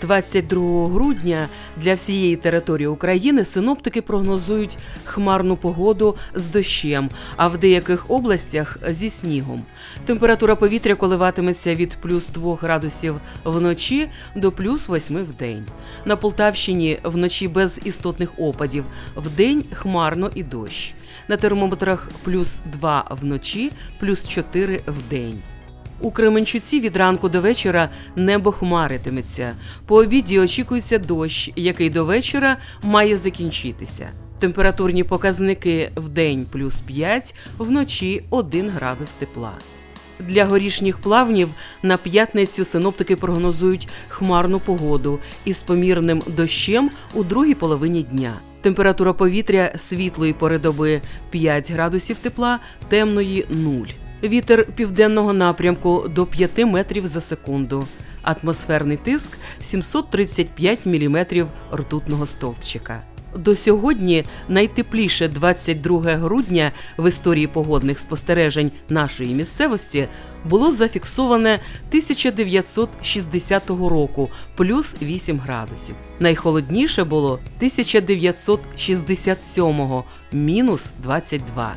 22 грудня для всієї території України синоптики прогнозують хмарну погоду з дощем, а в деяких областях зі снігом. Температура повітря коливатиметься від плюс 2 градусів вночі до плюс 8 в день. На Полтавщині вночі без істотних опадів, вдень хмарно і дощ. На термометрах плюс 2 вночі, плюс 4 в день. У Кременчуці від ранку до вечора небо хмаритиметься. По обіді очікується дощ, який до вечора має закінчитися. Температурні показники в день плюс 5, вночі 1 градус тепла. Для горішніх плавнів на п'ятницю синоптики прогнозують хмарну погоду із помірним дощем у другій половині дня. Температура повітря світлої пори доби 5 градусів тепла, темної 0. Вітер південного напрямку до 5 метрів за секунду. Атмосферний тиск 735 міліметрів ртутного стовпчика. До сьогодні найтепліше 22 грудня в історії погодних спостережень нашої місцевості було зафіксоване 1960 року плюс 8 градусів. Найхолодніше було 1967 мінус 22.